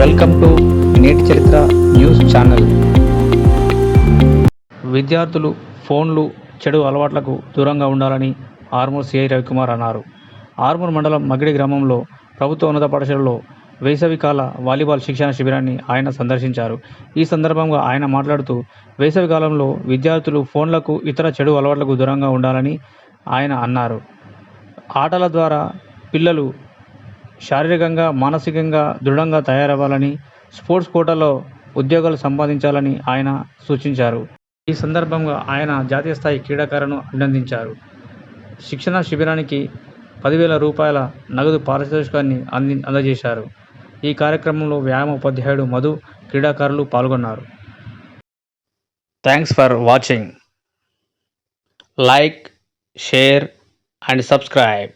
Welcome to నేటి చరిత్ర news channel. విద్యార్థులు ఫోన్లు చెడు అలవాట్లకు దూరంగా ఉండాలని ఆర్మూర్ సిఐ రవికుమార్ అన్నారు. ఆర్మూర్ మండలం మగిడి గ్రామంలో ప్రభుత్వ ఉన్నత పాఠశాలలో వేసవికాల వాలీబాల్ శిక్షణ శిబిరాన్ని ఆయన సందర్శించారు. ఈ సందర్భంగా ఆయన మాట్లాడుతూ వేసవికాలంలో విద్యార్థులు ఫోన్లకు ఇతర చెడు అలవాట్లకు దూరంగా ఉండాలని ఆయన అన్నారు. ఆటల ద్వారా పిల్లలు శారీరకంగా మానసికంగా దృఢంగా తయారవ్వాలని స్పోర్ట్స్ కోటాలో ఉద్యోగాలు సంపాదించాలని ఆయన సూచించారు. ఈ సందర్భంగా ఆయన జాతీయ స్థాయి క్రీడాకారులను అభినందించారు. శిక్షణ శిబిరానికి పదివేల రూపాయల నగదు పారితోషికాన్ని అంది అందజేశారు. ఈ కార్యక్రమంలో వ్యాయామ ఉపాధ్యాయుడు మధు క్రీడాకారులు పాల్గొన్నారు. Thanks for watching. Like share and subscribe.